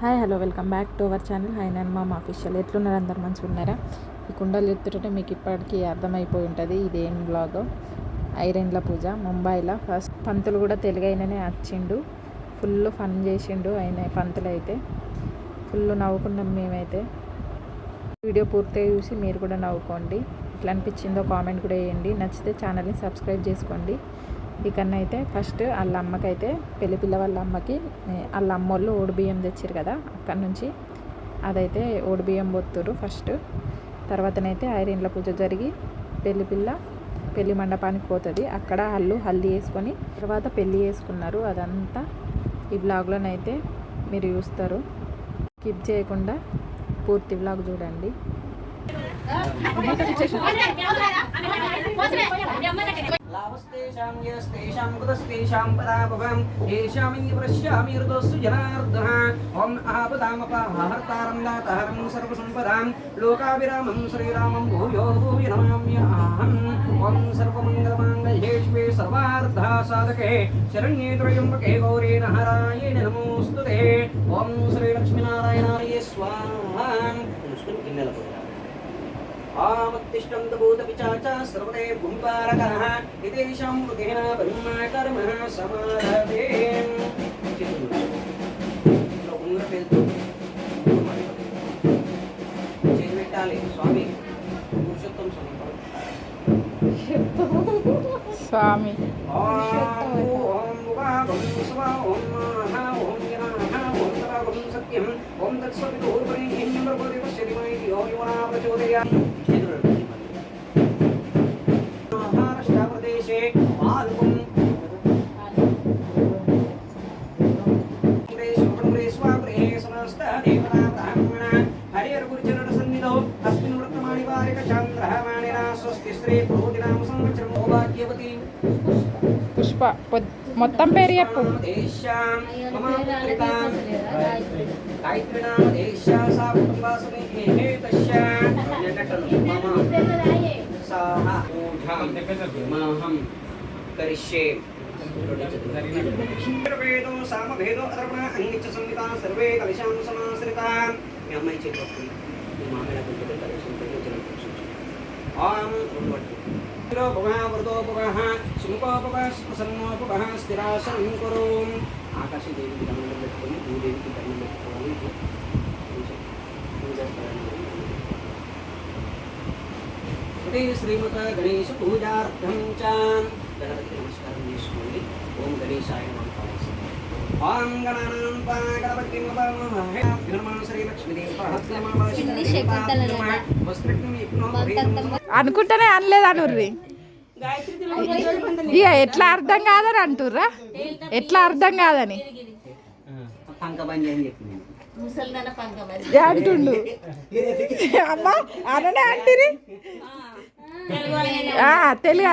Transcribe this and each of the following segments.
Hi hello welcome back to our channel. Hi నేను మా official. ఎట్లున్నారు అందరు? మంచిగా ఉన్నారా? ఈ కుండలు చెప్తుంటే మీకు ఇప్పటికీ అర్థమైపోయి ఉంటుంది ఇదేం బ్లాగ్ ఐరన్ల పూజ ముంబైలో ఫస్ట్ పంతులు కూడా తెలుగైననే వచ్చిండు ఫుల్ ఫన్ చేసిండు ఆయన పంతులు అయితే ఫుల్ నవ్వుకున్నాం మేమైతే. వీడియో పూర్తిగా చూసి మీరు కూడా నవ్వుకోండి. ఎట్లా అనిపించిందో కామెంట్ కూడా వేయండి నచ్చితే ఛానల్ని సబ్స్క్రైబ్ చేసుకోండి. ఇకనైతే ఫస్ట్ వాళ్ళ అమ్మకైతే పెళ్ళి పిల్ల వాళ్ళ అమ్మకి వాళ్ళ అమ్మోళ్ళు ఓడిబియ్యం తెచ్చారు కదా అక్కడి నుంచి అదైతే ఓడిబియ్యం పోతురు ఫస్ట్. తర్వాతనైతే ఐరన్ల పూజ జరిగి పెళ్ళి పిల్ల పెళ్ళి మండపానికి పోతుంది. అక్కడ వాళ్ళు హల్దీ వేసుకొని తర్వాత పెళ్ళి వేసుకున్నారు అదంతా ఈ బ్లాగ్లోనైతే మీరు చూస్తారు. స్కిప్ చేయకుండా పూర్తి బ్లాగ్ చూడండి. లాభస్తేషాం యస్తేషాం కుతస్తేషాం పరాపవం ఏషామింగి పశ్యామి ఋతోస్సు జనార్దన ఓం ఆపదామపహర్తారం దాతహరం సర్వసంపదాం లోకావిరామం శ్రీరామం భూయో భూయ నమామ్యహం ఓం సర్వమంగళమాంగళ్యేష్వే సర్వార్థా సాధకే శరణ్యే త్రయంబకే గౌరీ నారాయణ నమోస్తుతే ఓం శ్రీ లక్ష్మీనారాయణాయ స్వాహా కిన్నెల భూతపిచాచ సర్వదే భూపాలకః ఇతేషాం మృగేణ బ్రహ్మ కర్మ పెట్టాలి స్వామి పురుషోత్తం స్వామి ఓం ఓం ఓం ఓం సత్యం ఓం తత్సవితుర్వరేణ్యం భర్గో పశ్యతిమై ధియో యువనా ప్రచోదయాత్ మహారాష్ట్రప్రదేశే మొత్తం పేరు చెప్పు దేశాం మమ పుత్రికాం గాయత్రినామ దేశా సా కుటుంబాసుని హే తస్యా జగట్టను మమ సాహ పూజాం మహం కరిష్యే వేదో సామభేదో అర్పణ అంగిచ్చ సంహిత సర్వే కలశాం సమాశ్రితా మీ అమ్మాయి చేతి పట్టుకుని మీ మామయ్య కొంచెం కలశం పెట్టించడం ఆం వృతోపవః సుముఖోపవః ప్రసన్నోపవః స్థిరాసనం కురు ఆకాశదేవికి దండం పెట్టుకొని భూదేవికి దండం పెట్టుకోవాలి కొంచెం పూజాస్థలాన్ని శ్రీ శ్రీమత గణేశ పూజార్థం చ గణపతి నమస్కారం చేసుకోండి ఓం గణేశాయ నమః అనుకుంటేనే అనలేదు అనుర్రి. ఇక ఎట్లా అర్థం కాదని అంటుర్రా? ఎట్లా అర్థం కాదని? అంటుండు. అమ్మా అననే అంటిరి. ఆ, తెలుగా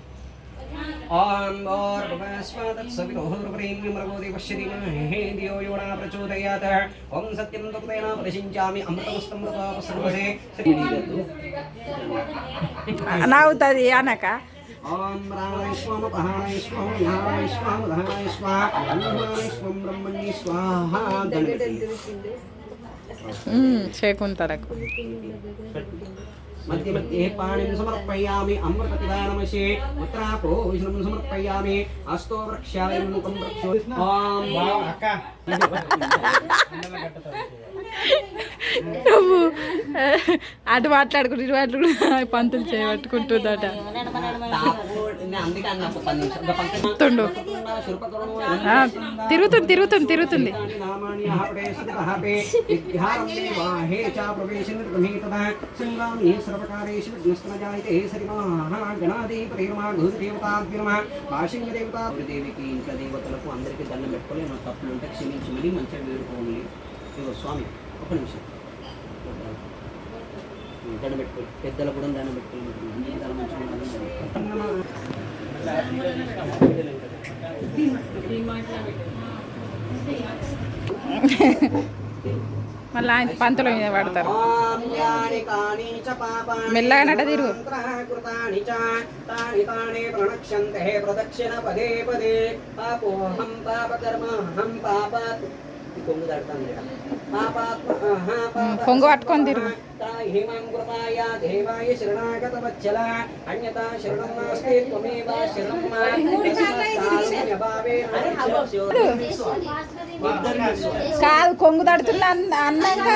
ప్రచోదయాత్ ఓం సత్యం తపతేన ప్రశించామి అమృతమస్తం మృతోపసర్వసే నవ్వుతుంది అనక ఓం ప్రాణాయ స్వామ పహాయ స్వామ జ్ఞానాయ స్వామ ధనాయ స్వాహ అన్నమాయ స్వం బ్రహ్మణ్య స్వాహ గణపతి చేకుంటారకు మధ్య మధ్యే పాణిం సమర్పయామి అమృతపిదానమశే ఉత్తరాపోషణం సమర్పయామి అస్తో వృక్షాయ ముఖం వృక్షో ఓం నువ్వు అటు మాట్లాడుకుంటూ ఇటు మాట్లాడుకుంటూ పంతులు చేయబట్టుకుంటుందట తుండు. తిరుగుతుంది తిరుగుతుంది తిరుగుతుంది. దేవికి ఇంకా దేవతలకు అందరికీ దండం పెట్టుకోలే నా తప్పులు ఉంటే క్షమించమని మంచిగా వేడుకోండి. స్వామి ఒక నిమిషం. దండం పెట్టుకో పెద్దల కూడా దండం పెట్టుకోవాలి దండం మంచిగా మళ్ళీ ఆయన పంతుల మీద పడతారు మెల్లగా మెల్లగా నట తిరుగు. ప్రదక్షిణ పదే పదే పాపోహం పాపకర్మహం పాప కొంగు పట్టుకొని తిరుగు. హిమం కృపాయ దేవాయ శరణాగత వత్సల అన్యతా శరణం నాస్తి త్వమేవ శరణం. కాదు కొంగు తడుతున్నా అన్న- అన్నాక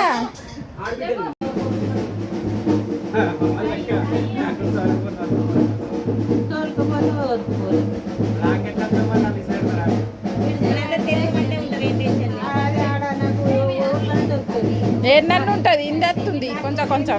ఆడబిడ్డలు. నెలలు ఉంటుంది ఇందెత్తుంది కొంచెం కొంచెం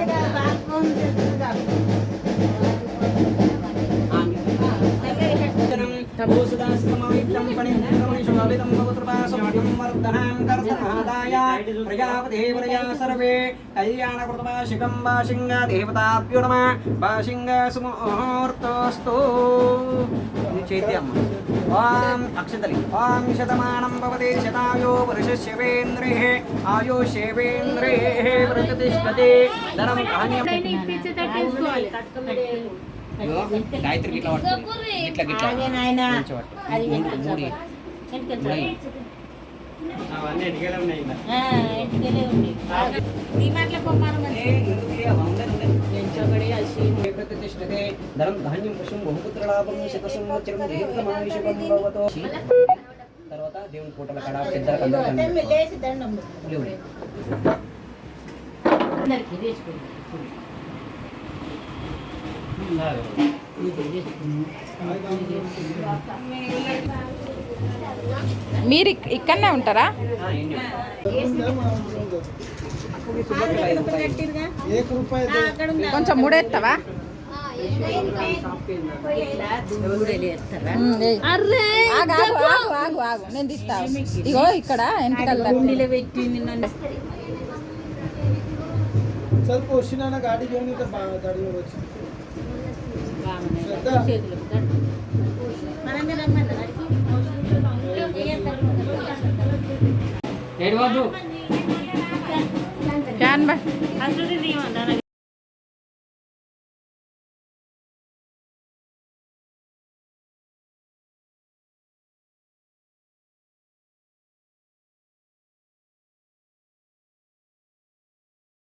సర్వే కళ్యాణకృతమాశికం భాషింగ దేవతాభ్యుడమ భాషింగ సుముహూర్తోస్తు ఇది చైత్యమ్మ ఓం అక్షతలి ఓం శతమానం భవతి శతాయో పురుషశివేంద్రే ఆయుష్యేవేంద్రే ప్రతిష్టతే ధనం ధాన్యం గాయత్రి ఇట్లా పట్టుకోండి. ఇట్లా గిట్లా మూడు మూడు. మూడు. ప్రతిష్టతే ధనం ధాన్యం పశుం బహుపుత్రలాభం శత సంవత్సరం దీర్ఘమాయుషకం భవతో. తర్వాత దేవుని పూటల కడ పెద్దల మీరు ఇక్కడనే ఉంటారా? కొంచెం ముడేస్తావా నేను తీస్తా. ఇగో ఇక్కడ ఎంటికల్ పెట్టింది నన్ను ಸ್ವಲ್ಪ ವರ್ಷ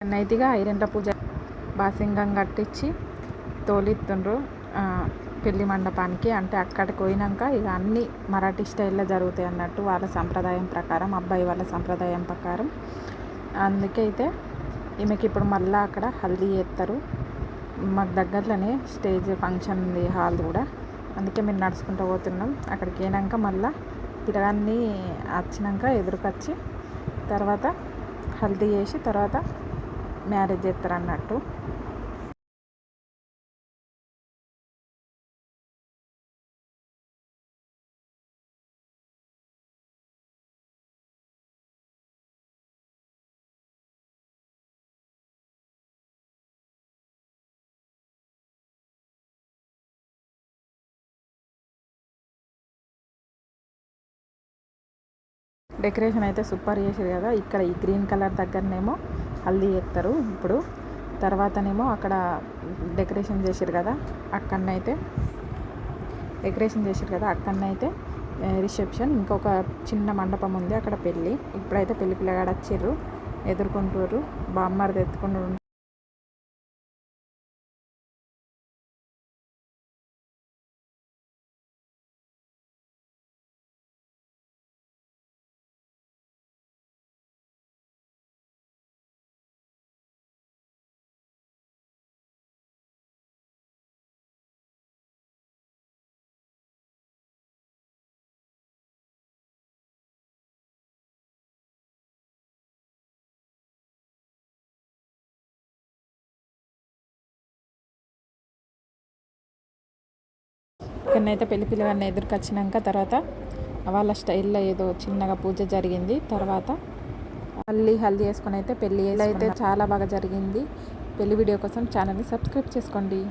నైతిగా ఐరెంట్ల పూజ బాసింగం కట్టించి తోలిస్తుండ్రు పెళ్ళి మండపానికి. అంటే అక్కడికి పోయినాక ఇక అన్నీ మరాఠీ స్టైల్లో జరుగుతాయి అన్నట్టు వాళ్ళ సంప్రదాయం ప్రకారం అబ్బాయి వాళ్ళ సంప్రదాయం ప్రకారం. అందుకే అయితే ఈమెకి ఇప్పుడు మళ్ళీ అక్కడ హల్దీ చేస్తారు. మాకు దగ్గరలోనే స్టేజ్ ఫంక్షన్ ఉంది హాల్ కూడా. అందుకే మేము నడుచుకుంటూ పోతున్నాం. అక్కడికి పోయినాక మళ్ళీ పిల్లగాన్ని వచ్చినాక ఎదురుకొచ్చి తర్వాత హల్దీ చేసి తర్వాత మ్యారేజ్ చేస్తారు అన్నట్టు. డెకరేషన్ అయితే సూపర్ చేసారు కదా. ఇక్కడ ఈ గ్రీన్ కలర్ దగ్గరనేమో హల్దీ ఎత్తారు ఇప్పుడు. తర్వాతనేమో అక్కడ డెకరేషన్ చేసారు కదా అక్కడనైతే డెకరేషన్ చేసారు కదా అక్కడనైతే రిసెప్షన్. ఇంకొక చిన్న మండపం ఉంది అక్కడ పెళ్ళి. ఇప్పుడైతే పెళ్ళి పిల్లగాడు వచ్చిర్రు. ఎదుర్కొంటారు బామ్మర్ది ఎత్తుకుంటూ ఇక్కడనైతే పెళ్ళి పిల్లగాన్ని ఎదురుకొచ్చినాక తర్వాత వాళ్ళ స్టైల్లో ఏదో చిన్నగా పూజ జరిగింది. తర్వాత మళ్ళీ హల్దీ వేసుకొని అయితే పెళ్ళి అయితే చాలా బాగా జరిగింది. పెళ్ళి వీడియో కోసం ఛానల్ని సబ్స్క్రైబ్ చేసుకోండి.